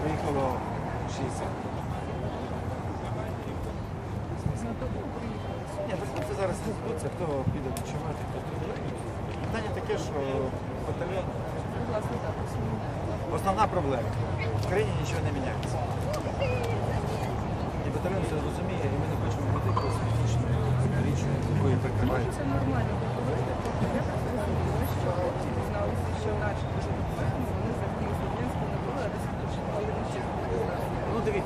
Приїхало 60. Ні, так хлопці зараз не зберуться, хто піде відчувати, хто піде. Питання таке, що батальйон основна проблема. В країні нічого не міняється. І батальйон це розуміє, і ми не хочемо бути космічною річчю, якою прикривається. Це нормально говорити. Я просто розуміла, що хлопці дізналися, що наші дуже допомагають, вони завжди з Лубенську не були, а десь дуже вони ще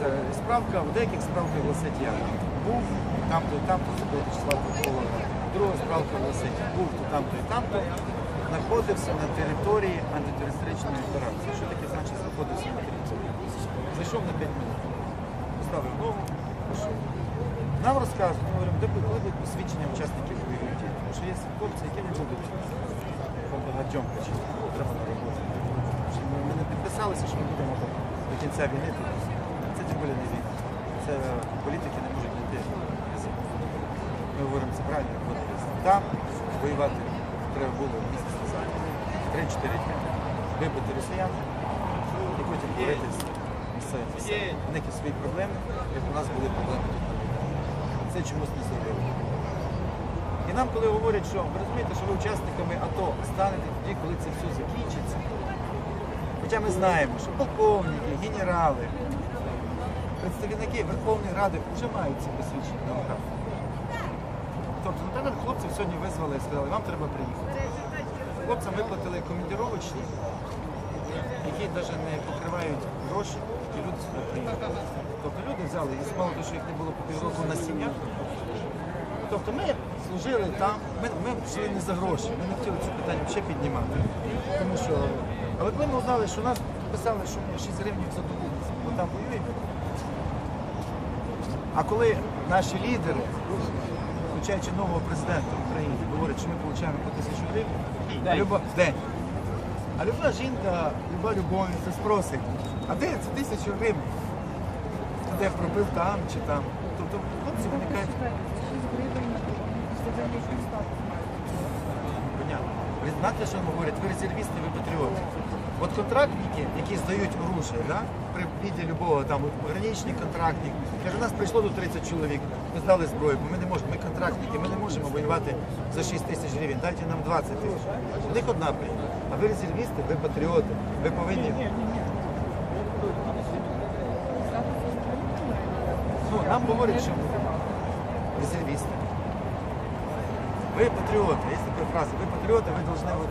Ну справка в деяких справках гласить я. Був там-то і там-то такого числа прокурора. Друга справка гласить, був то там-то і там-то. Знаходився на території антитерористичної операції. Що таке значить знаходився на території? Зайшов на 5 минут. Поставив ногу, пішов. Нам розказують, ми де бу- будуть посвідчення учасників бойових дій. Тому що є хлопці, які не будуть по багатьом причинам. Треба на роботу. Ми, не підписалися, що ми будемо до, кінця війни. Це не війна. Це політики не можуть знайти язик. Ми говоримо, це правильно. Там воювати треба було місяць назад. 3-4 дні. Вибити росіян і потім боротися місцевим населенням. У них є свої проблеми, як у нас були проблеми. Це чомусь не зробили. І нам, коли говорять, що ви розумієте, що ви учасниками АТО станете тоді, коли це все закінчиться. Хоча ми знаємо, що полковники, генерали, представники Верховної Ради вже мають ці посвідчення на руках. Тобто, напевно, хлопців сьогодні визвали і сказали, вам треба приїхати. Хлопцям виплатили командировочні, які навіть не покривають гроші, і люди сюди приїхали. Тобто люди взяли, і мало того, що їх не було по півроку на сім'ях. Тобто ми служили там, ми, ми йшли не за гроші, ми не хотіли це питання ще піднімати. Тому що, але коли ми узнали, що нас писали, що ми 6 гривень за добу, бо там воюємо. А коли наші лідери, включаючи нового президента України, говорять, що ми отримуємо по тисячу гривень а люба, в день. А люба жінка, люба любовниця спросить, а де це тисячу гривень? Де пропив там чи там. Тобто хлопці виникають. 6 гривень це за який статус. Понятно. Ви знаєте, що говорять? Ви резервісти, ви патріоти. От контрактники, які здають оружие, да? при віді любого там граничний контрактник, каже, у нас прийшло до 30 чоловік, ми здали зброю, бо ми не можемо, ми контрактники, ми не можемо воювати за 6 тисяч гривень, дайте нам 20 тисяч. У них одна прийма. А ви резервісти, ви патріоти, ви повинні. Ну, нам говорять, що резервісти. Ви патріоти, є така фраза, ви патріоти, ви повинні от,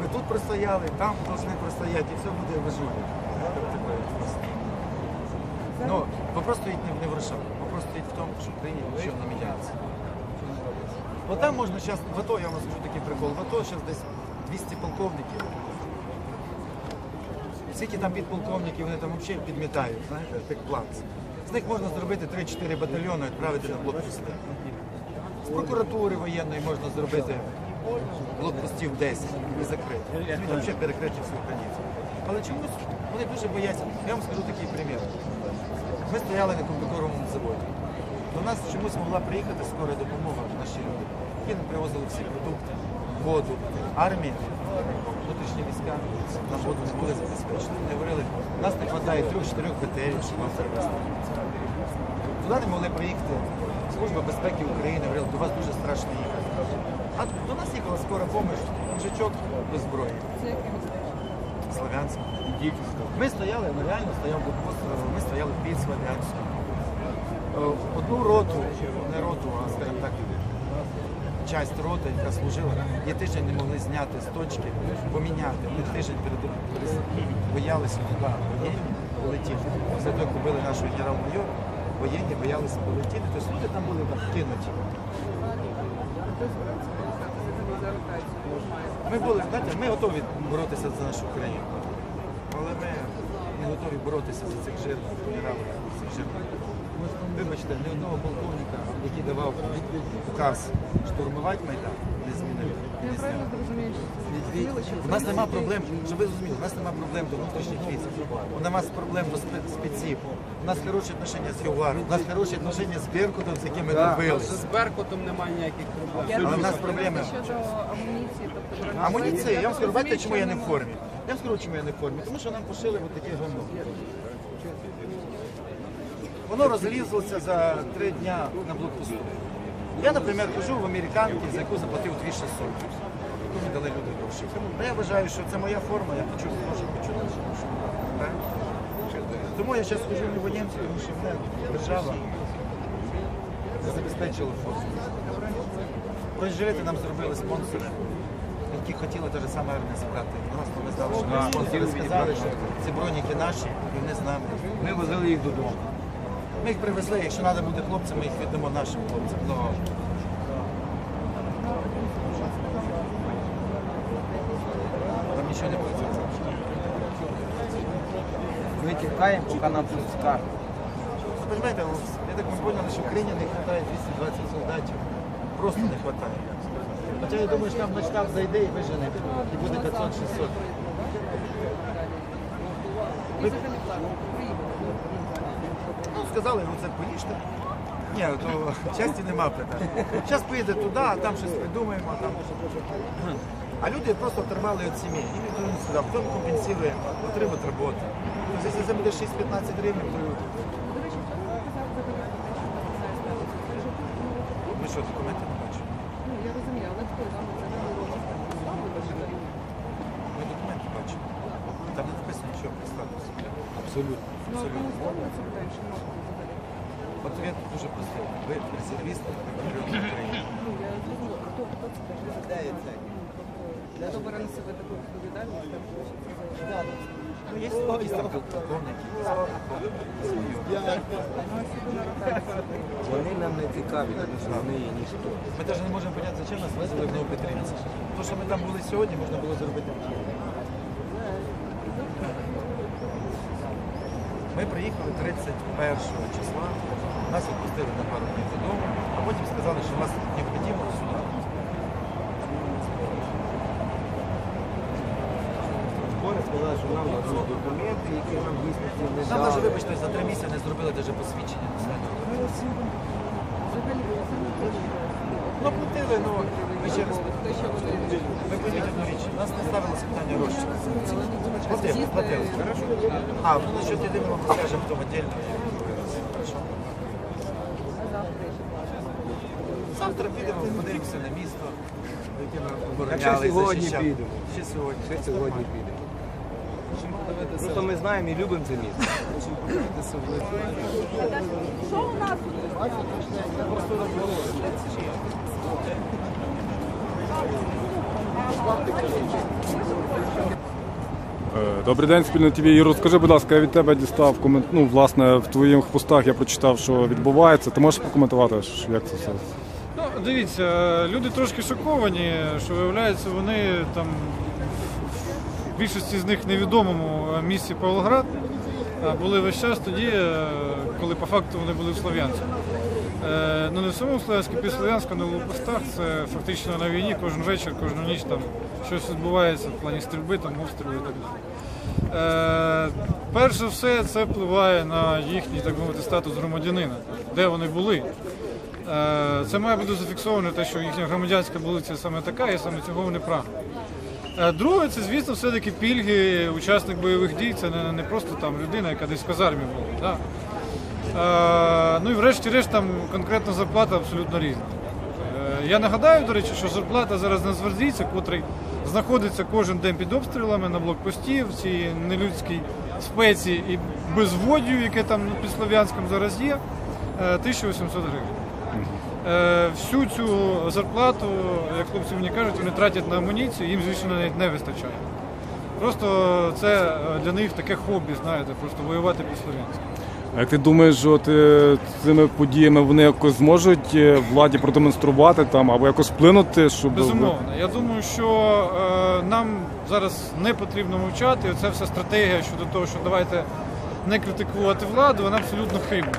ви тут простояли, там повинні простояти, і все буде в ажурі. Ну, вопрос стоїть не, не в грошах, вопрос стоїть в тому, що в країні нічого не міняється. От там можна зараз, в АТО, я вам скажу такий прикол, в АТО зараз десь 200 полковників. Скільки там підполковників, вони там взагалі підмітають, знаєте, як плац. З них можна зробити 3-4 батальйони відправити на блокпости. З прокуратури воєнної можна зробити блокпостів 10 і закрити. Розумієте, взагалі перекрити всю границю. Але чомусь вони дуже бояться. Я вам скажу такий примір. Ми стояли на комбікоровому заводі. До нас чомусь могла приїхати скора допомога наші люди, які нам привозили всі продукти, воду, армія, внутрішні війська нам воду не були забезпечені. Вони говорили, нас не вистачає трьох-чотирьох БТРів, щоб вам привезти. Туди не могли приїхати. Служба безпеки України говорила, до вас дуже страшно їхати. А до нас їхала скора допомога, мужичок без зброї. Це який. Ми стояли, ну реально стояв блокпост, ми стояли під Слов'янськом. Е, Одну роту, не роту, а скажімо так, часть роти, яка служила, її тиждень не могли зняти з точки, поміняти. Вони тиждень перед боялися туди. Після того, як убили нашого генерал-майора, воєнні боялися полетіти. Тобто люди там були кинуті. Ми були, знаєте, ми готові боротися за нашу країну. Але ми не готові боротися за цих жирних. Вибачте, ні одного полковника, який давав указ штурмувати Майдан, не змінили. Я правильно зрозумію, У нас нема проблем, щоб ви зрозуміли, у нас нема проблем до внутрішніх військ, у нас проблем до спе- спеців, у нас хороші отношення з Юваром, у нас хороші отношення з Беркутом, з якими ми билися. З Беркутом немає ніяких проблем. Але в нас проблеми. Щодо амуніції, тобто Амуніція, я вам скажу, бачите, чому я не в формі? Я вам скажу, чому я не в формі, тому що нам пошили таке говно. Воно розлізлося за три дня на блокпосту. Я, наприклад, хожу в американки, за яку заплатив 2600. Яку мені дали люди гроші. Ну, я вважаю, що це моя форма, я хочу гроші, хочу. Так? Тому я зараз хожу в воєнці, тому що мене держава не забезпечила форму. Бронежилети нам зробили спонсори, які хотіли те ж саме армія забрати. Нас не знали, що ми спонсори сказали, що ці броніки наші, і вони з нами. Ми возили їх додому. Ми їх привезли, якщо треба буде хлопцям, ми їх віддамо нашим хлопцям. Ну, Там нічого не буде. Ми тікаємо, поки нам щось скажуть. Понимаєте, я так ми поняли, що в Україні не вистачає 220 солдатів. Просто не вистачає. Хоча я думаю, що там на штаб зайде і вижене, і буде 500-600. Ви взагалі плануєте приїхати? Ну, сказали, ну це поїжте. Ні, то часті нема питань. Зараз поїде туди, а там щось придумаємо. а Там... А люди просто оторвали від сім'ї. Ніхто не сказав, хто компенсує отримати роботу. Тобто, якщо це буде 6-15 гривень, то що ми що, документи не бачимо. Ну, я розумію, але хто вам це не було? Ми документи бачимо. Там не написано нічого про Абсолютно. Ну, а кому ставили це питання, що можна взагалі? Ответ дуже простий. Ви резервіст, патріот України. Ну, я зрозуміла, хто, бере на себе таку відповідальність, так. Ну, є якісь там полковники. Вони нам не цікаві, тому що вони є ніхто. Ми навіть не можемо поняти, зачем нас визвали в Новопетрівці. То, що ми там були сьогодні, можна було зробити вчора. Ми приїхали 31 числа, нас відпустили на пару днів додому, а потім сказали, що вас необхідно сюди. Сказали, що нам дадуть документи, які нам дійсності не Нам навіть, дали. вибачте, за три місяці не зробили навіть посвідчення платили? Ну, платили, ну, ми ще раз. Те, що вони... Ви пойміть одну річ, нас не ставилося питання гроші. Платили, платили. А, ну насчет єдиного ми скажемо отдельно. Хорошо. Завтра підемо, подивимося на місто, яке ми обороняли, сьогодні захищали. підемо. Ще сьогодні. Ще сьогодні. Просто ми знаємо і любимо це місто. Е, Добрий день, спільно ТВ. І розкажи, будь ласка, я від тебе дістав комент. Ну, власне, в твоїх постах я прочитав, що відбувається. Ти можеш прокоментувати, як це все? Ну, дивіться, люди трошки шоковані, що виявляється, вони там в більшості з них невідомому місці Павлоград а були весь час тоді, е, коли по факту вони були в Слов'янську. Е, Ну не в самому Слов'янську, під Слов'янську, на блокпостах. Це фактично на війні кожен вечір, кожну ніч там щось відбувається в плані стрільби, там обстріли і так далі. Е, перш за все, це впливає на їхній, так мовити, статус громадянина, де вони були. Е, Це має бути зафіксовано те, що їхня громадянська вулиця саме така, і саме цього вони прагнуть. Е, Друге, це, звісно, все-таки пільги, учасник бойових дій, це не, не просто там людина, яка десь в казармі була. Да? Е, Ну і врешті-решт там конкретна зарплата абсолютно різна. Е, Я нагадаю, до речі, що зарплата зараз на Звердійця, котрий знаходиться кожен день під обстрілами на блокпості в цій нелюдській спеці і безводдю, яке там під Слов'янськом зараз є, е, 1800 гривень. Е, Всю цю зарплату, як хлопці мені кажуть, вони тратять на амуніцію, їм, звісно, навіть не вистачає. Просто це для них таке хобі, знаєте, просто воювати під Слов'янськом. А ти думаєш, що е, цими подіями вони якось зможуть е, владі продемонструвати там або якось вплинути, щоб Безумовно. Я думаю, що е, нам зараз не потрібно мовчати. Оця вся стратегія щодо того, що давайте не критикувати владу, вона абсолютно хибна.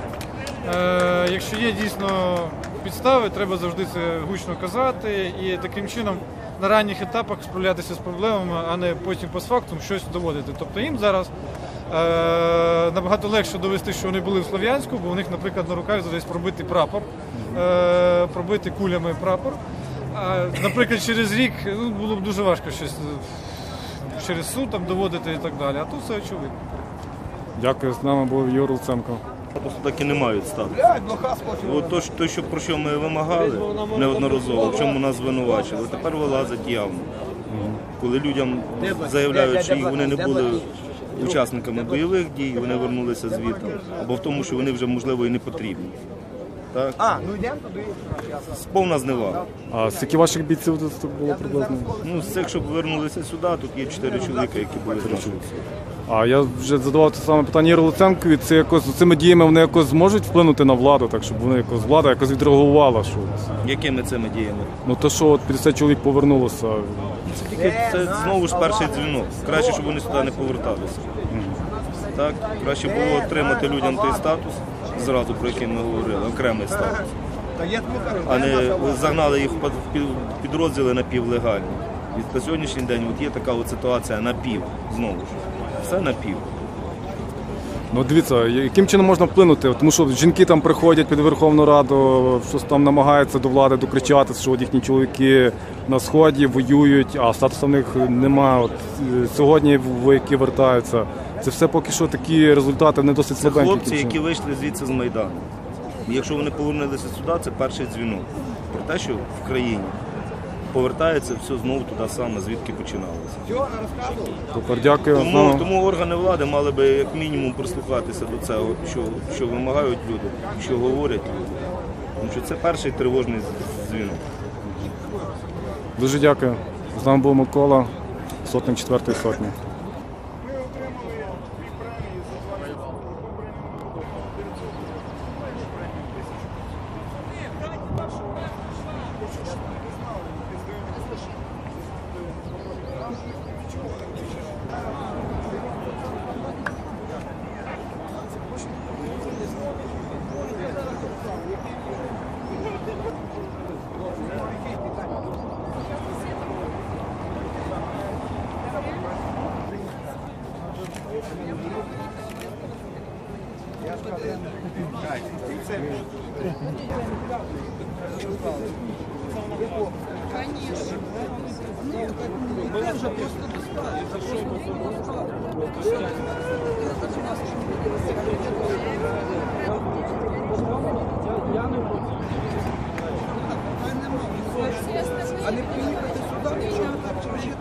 Е, якщо є дійсно підстави, треба завжди це гучно казати і таким чином на ранніх етапах справлятися з проблемами, а не потім постфактум щось доводити. Тобто їм зараз набагато легше довести, що вони були в Слов'янську, бо у них, наприклад, на руках десь пробитий прапор, е, пробитий кулями прапор. А, наприклад, через рік ну, було б дуже важко щось через суд там доводити і так далі. А тут все очевидно. Дякую, з нами був Юра Луценко. Просто так і не мають статусу. От то, то, що, про що ми вимагали неодноразово, в чому нас звинувачили, тепер вилазить явно. Коли людям заявляють, що їх вони не були учасниками бойових дій, вони вернулися звідти, або в тому, що вони вже можливо і не потрібні. Так? Повна зневага. А скільки ваших бійців тут було приблизно? Ну, з цих, щоб вернулися сюди, тут є чотири чоловіка, які були знищені. А я вже задавав це саме питання Луценкові. Це якось цими діями вони якось зможуть вплинути на владу, так щоб вони якось влада якось відреагувала. Що Якими цими діями? ну то, що от 50 чоловік повернулося. Це Тільки це знову ж перший дзвінок. Краще, щоб вони сюди не поверталися. Так? Краще було отримати людям той статус, зразу про який ми говорили, окремий статус. А не загнали їх в під- в під- підрозділи напівлегальні. І на сьогоднішній день от є така от ситуація напів, знову ж. Все напів. Ну дивіться, яким чином можна вплинути? Тому що жінки там приходять під Верховну Раду, щось там намагаються до влади докричати, що от їхні чоловіки на сході воюють, а статусу в них немає. От е, сьогодні вояки вертаються. Це все поки що такі результати не досить Це хлопці, які вийшли звідси з Майдану. Якщо вони повернулися сюди, це перший дзвінок. Про те, що в країні повертається все знову туди саме, звідки починалося. Тепер дякую. Тому, Ну, тому органи влади мали би як мінімум прислухатися до цього, що, що вимагають люди, що говорять люди. Тому що це перший тривожний дзвінок. Дуже дякую. З нами був Микола, сотник четвертої сотні. Конечно. Ну, как же просто достали. За что мы Я не проти. А не приїхати сюди, нічого так, через